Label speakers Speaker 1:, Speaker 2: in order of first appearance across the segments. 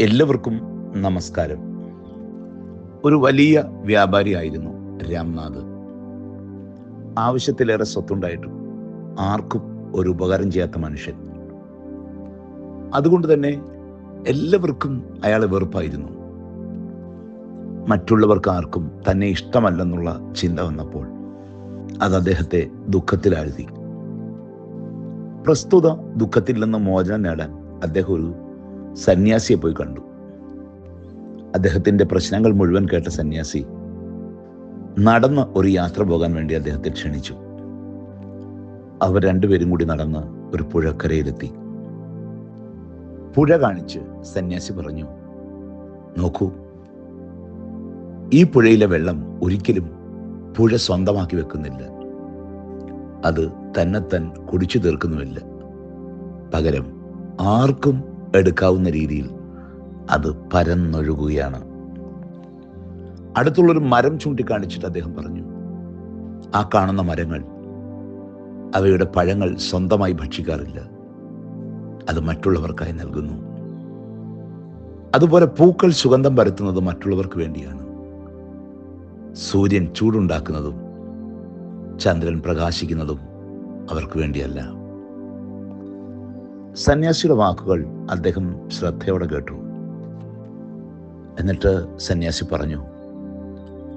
Speaker 1: എല്ലാവർക്കും നമസ്കാരം. ഒരു വലിയ വ്യാപാരിയായിരുന്നു രാംനാഥ്. ആവശ്യത്തിലേറെ സ്വത്തുണ്ടായിട്ടും ആർക്കും ഒരു ഉപകാരം ചെയ്യാത്ത മനുഷ്യൻ. അതുകൊണ്ട് തന്നെ എല്ലാവർക്കും അയാളെ വെറുപ്പായിരുന്നു. മറ്റുള്ളവർക്ക് ആർക്കും തന്നെ ഇഷ്ടമല്ലെന്നുള്ള ചിന്ത വന്നപ്പോൾ അത് അദ്ദേഹത്തെ ദുഃഖത്തിലാഴ്ത്തി. പ്രസ്തുത ദുഃഖത്തിൽ നിന്ന് മോചനം നേടാൻ അദ്ദേഹം ഒരു സന്യാസിയെ പോയി കണ്ടു. അദ്ദേഹത്തിന്റെ പ്രശ്നങ്ങൾ മുഴുവൻ കേട്ട സന്യാസി നടന്ന് ഒരു യാത്ര പോകാൻ വേണ്ടി അദ്ദേഹത്തെ ക്ഷണിച്ചു. അവർ രണ്ടുപേരും കൂടി നടന്ന് ഒരു പുഴക്കരയിലെത്തി. പുഴ കാണിച്ച് സന്യാസി പറഞ്ഞു നോക്കൂ ഈ പുഴയിലെ വെള്ളം ഒരിക്കലും പുഴ സ്വന്തമാക്കി വെക്കുന്നില്ല. അത് തന്നെത്താൻ കുടിച്ചു തീർക്കുന്നുമില്ല. പകരം ആർക്കും എടുക്കാവുന്ന രീതിയിൽ അത് പരന്നൊഴുകുകയാണ്. അടുത്തുള്ളൊരു മരം ചൂണ്ടിക്കാണിച്ചിട്ട് അദ്ദേഹം പറഞ്ഞു ആ കാണുന്ന മരങ്ങൾ അവയുടെ പഴങ്ങൾ സ്വന്തമായി ഭക്ഷിക്കാറില്ല. അത് മറ്റുള്ളവർക്കായി നൽകുന്നു. അതുപോലെ പൂക്കൾ സുഗന്ധം പരത്തുന്നത് മറ്റുള്ളവർക്ക് വേണ്ടിയാണ്. സൂര്യൻ ചൂടുണ്ടാക്കുന്നതും ചന്ദ്രൻ പ്രകാശിക്കുന്നതും അവർക്ക് വേണ്ടിയല്ല. സന്യാസിയുടെ വാക്കുകൾ അദ്ദേഹം ശ്രദ്ധയോടെ കേട്ടു. എന്നിട്ട് സന്യാസി പറഞ്ഞു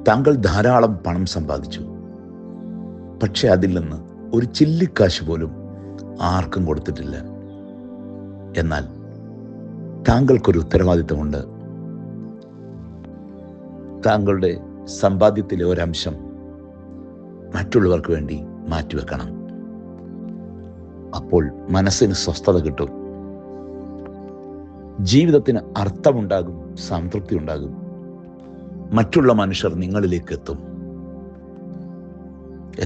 Speaker 1: താങ്കൾ ധാരാളം പണം സമ്പാദിച്ചു. പക്ഷെ അതിൽ നിന്ന് ഒരു ചില്ലിക്കാശ് പോലും ആർക്കും കൊടുത്തിട്ടില്ല. എന്നാൽ താങ്കൾക്കൊരു ഉത്തരവാദിത്തമുണ്ട്. താങ്കളുടെ സമ്പാദ്യത്തിലെ ഒരംശം മറ്റുള്ളവർക്ക് വേണ്ടി മാറ്റിവെക്കണം. അപ്പോൾ മനസ്സിന് സ്വസ്ഥത കിട്ടും. ജീവിതത്തിന് അർത്ഥമുണ്ടാകും സംതൃപ്തി ഉണ്ടാകും. മറ്റുള്ള മനുഷ്യർ നിങ്ങളിലേക്ക് എത്തും.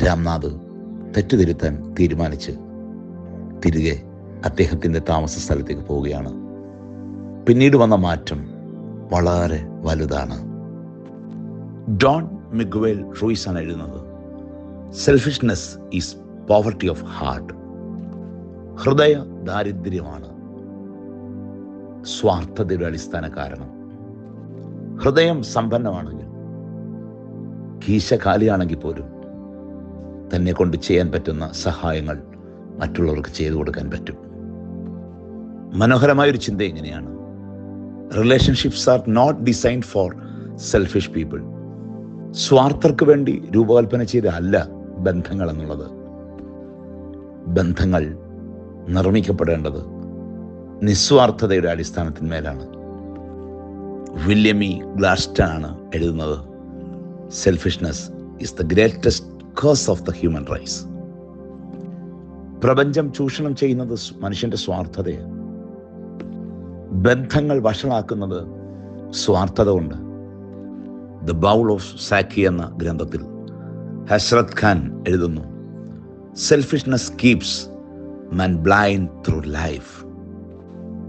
Speaker 1: രാംനാഥ് തെറ്റുതിരുത്താൻ തീരുമാനിച്ച് തിരികെ അദ്ദേഹത്തിന്റെ താമസ സ്ഥലത്തേക്ക് പോവുകയാണ്. പിന്നീട് വന്ന മാറ്റം വളരെ വലുതാണ്. ഡോൺ മിഗ്വേൽ റൂയിസ് ആണ് എഴുതുന്നത്. Selfishness is poverty of heart ഹൃദയ ദാരിദ്ര്യമാണ്. സ്വാർത്ഥതയുടെ അടിസ്ഥാന കാരണം. ഹൃദയം സമ്പന്നമാണെങ്കിൽ കീശ കാലിയാണെങ്കിൽ പോലും തന്നെ കൊണ്ട് ചെയ്യാൻ പറ്റുന്ന സഹായങ്ങൾ മറ്റുള്ളവർക്ക് ചെയ്തു കൊടുക്കാൻ പറ്റും. മനോഹരമായൊരു ചിന്ത ഇങ്ങനെയാണ്. Relationships are not designed for selfish people സ്വാർത്ഥർക്ക് വേണ്ടി രൂപകൽപ്പന ചെയ്തല്ല ബന്ധങ്ങൾ എന്നുള്ളത്. ബന്ധങ്ങൾ നിർമ്മിക്കപ്പെടേണ്ടത് നിസ്വാർത്ഥതയുടെ അടിസ്ഥാനത്തിന്മേലാണ് വില്യമി ഗ്ലാസ്റ്റൺ ആണ് എഴുതുന്നത്. Selfishness is the greatest curse of the human race പ്രപഞ്ചം ചൂഷണം ചെയ്യുന്നത് മനുഷ്യന്റെ സ്വാർത്ഥതയാണ്. ബന്ധങ്ങൾ വഷളാക്കുന്നത് സ്വാർത്ഥത കൊണ്ട്. ദ ബൗൾ ഓഫ് സാക്കി എന്ന ഗ്രന്ഥത്തിൽ ഹസ്രത് ഖാൻ എഴുതുന്നു. Selfishness keeps man blind through life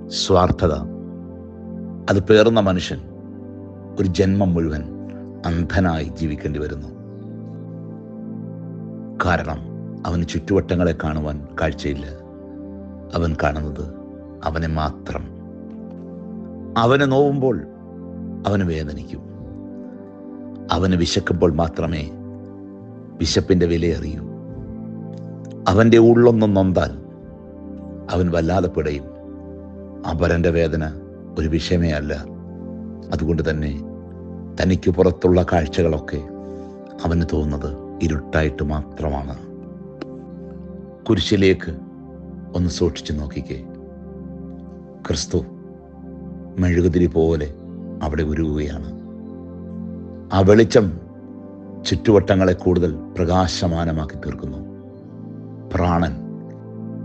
Speaker 1: സ്വാർത്ഥത. അത് പേറുന്ന മനുഷ്യൻ ഒരു ജന്മം മുഴുവൻ അന്ധനായി ജീവിക്കേണ്ടി വരുന്നു. കാരണം അവന് ചുറ്റുവട്ടങ്ങളെ കാണുവാൻ കാഴ്ചയില്ല. അവൻ കാണുന്നത് അവനെ മാത്രം. അവനെ നോവുമ്പോൾ അവന് വേദനിക്കും. അവന് വിശക്കുമ്പോൾ മാത്രമേ വിശപ്പിന്റെ വില അറിയൂ അവന്റെ ഉള്ളൊന്നും നൊന്താൽ അവൻ വല്ലാതെ പിടയും. അപരന്റെ വേദന ഒരു വിഷയമേ അല്ല. അതുകൊണ്ട് തന്നെ തനിക്ക് പുറത്തുള്ള കാഴ്ചകളൊക്കെ അവന് തോന്നുന്നത് ഇരുട്ടായിട്ട് മാത്രമാണ്. കുരിശിലേക്ക് ഒന്ന് സൂക്ഷിച്ചു നോക്കിക്കേ. ക്രിസ്തു മെഴുകുതിരി പോലെ അവിടെ ഉരുകുകയാണ്. ആ വെളിച്ചം ചുറ്റുവട്ടങ്ങളെ കൂടുതൽ പ്രകാശമാനമാക്കി തീർക്കുന്നു. പ്രാണൻ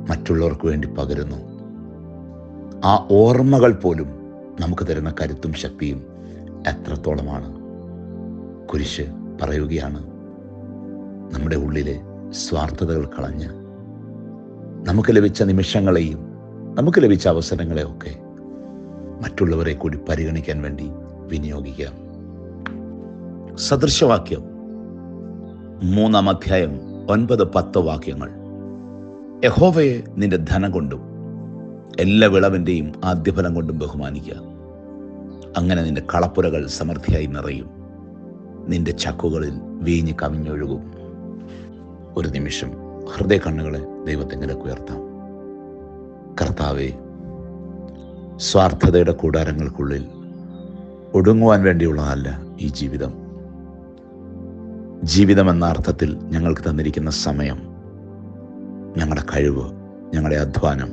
Speaker 1: മറ്റുള്ളവർക്ക് വേണ്ടി പകരുന്നു. ആ ഓർമ്മകൾ പോലും നമുക്ക് തരുന്ന കരുത്തും ശക്തിയും എത്രത്തോളമാണ്. കുരിശ് പറയുകയാണ് നമ്മുടെ ഉള്ളിലെ സ്വാർത്ഥതകൾ കളഞ്ഞ് നമുക്ക് ലഭിച്ച നിമിഷങ്ങളെയും നമുക്ക് ലഭിച്ച അവസരങ്ങളെയൊക്കെ മറ്റുള്ളവരെ കൂടി പരിഗണിക്കാൻ വേണ്ടി വിനിയോഗിക്കാം. സദൃശവാക്യം മൂന്നാം അധ്യായം ഒൻപത് പത്ത് വാക്യങ്ങൾ. യഹോവയെ നിന്റെ ധനം കൊണ്ടും എല്ലാ വിളവിന്റെയും ആദ്യഫലം കൊണ്ടും ബഹുമാനിക്കുക. അങ്ങനെ നിന്റെ കളപ്പുരകൾ സമൃദ്ധിയായി നിറയും. നിന്റെ ചക്കുകളിൽ വീഞ്ഞ് കവിഞ്ഞൊഴുകും. ഒരു നിമിഷം ഹൃദയ കണ്ണുകളെ ദൈവത്തിങ്കിലേക്ക് ഉയർത്താം. കർത്താവെ സ്വാർത്ഥതയുടെ കൂടാരങ്ങൾക്കുള്ളിൽ ഒടുങ്ങുവാൻ വേണ്ടിയുള്ളതല്ല ഈ ജീവിതം. ജീവിതം എന്ന അർത്ഥത്തിൽ ഞങ്ങൾക്ക് തന്നിരിക്കുന്ന സമയം ഞങ്ങളുടെ കഴിവ് ഞങ്ങളുടെ അധ്വാനം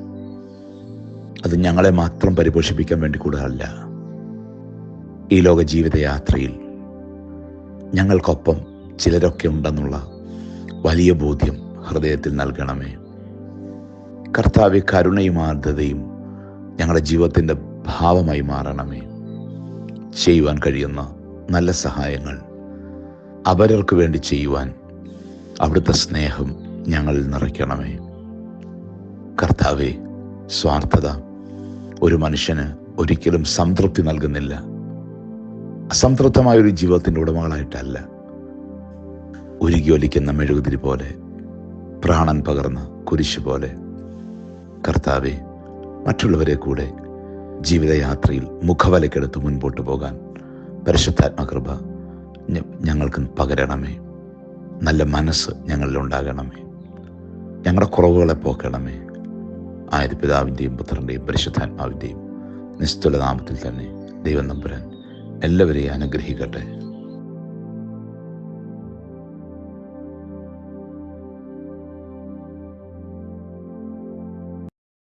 Speaker 1: അത് ഞങ്ങളെ മാത്രം പരിപോഷിപ്പിക്കാൻ വേണ്ടി കൂടുതലല്ല. ഈ ലോക ജീവിതയാത്രയിൽ ഞങ്ങൾക്കൊപ്പം ചിലരൊക്കെ ഉണ്ടെന്നുള്ള വലിയ ബോധ്യം ഹൃദയത്തിൽ നൽകണമേ. കർത്താവ് കരുണയും ആർദ്രതയും ഞങ്ങളുടെ ജീവിതത്തിന്റെ ഭാവമായി മാറണമേ. ചെയ്യുവാൻ കഴിയുന്ന നല്ല സഹായങ്ങൾ അവരവർക്ക് വേണ്ടി ചെയ്യുവാൻ അവിടുത്തെ സ്നേഹം ഞങ്ങളിൽ നിറയ്ക്കണമേ. കർത്താവെ സ്വാർത്ഥത ഒരു മനുഷ്യന് ഒരിക്കലും സംതൃപ്തി നൽകുന്നില്ല. അസംതൃപ്തമായ ഒരു ജീവിതത്തിന്റെ ഉടമകളായിട്ടല്ല. ഉരുകി ഒലിക്കുന്ന മെഴുകുതിരി പോലെ പ്രാണൻ പകർന്ന കുരിശ് പോലെ. കർത്താവെ മറ്റുള്ളവരെ കൂടെ ജീവിതയാത്രയിൽ മുഖവലക്കെടുത്ത് മുൻപോട്ട് പോകാൻ പരിശുദ്ധാത്മകൃപ ഞങ്ങൾക്ക് പകരണമേ. നല്ല മനസ്സ് ഞങ്ങളിൽ ഉണ്ടാകണമേ ഞങ്ങളുടെ കുറവുകളെ പോക്കണമേ. ആയത് പിതാവിന്റെയും പുത്രന്റെയും പരിശുദ്ധാത്മാവിന്റെയും നിസ്തുല നാമത്തിൽ തന്നെ ദൈവം നമ്പുരാൻ എല്ലാവരെയും അനുഗ്രഹിക്കട്ടെ.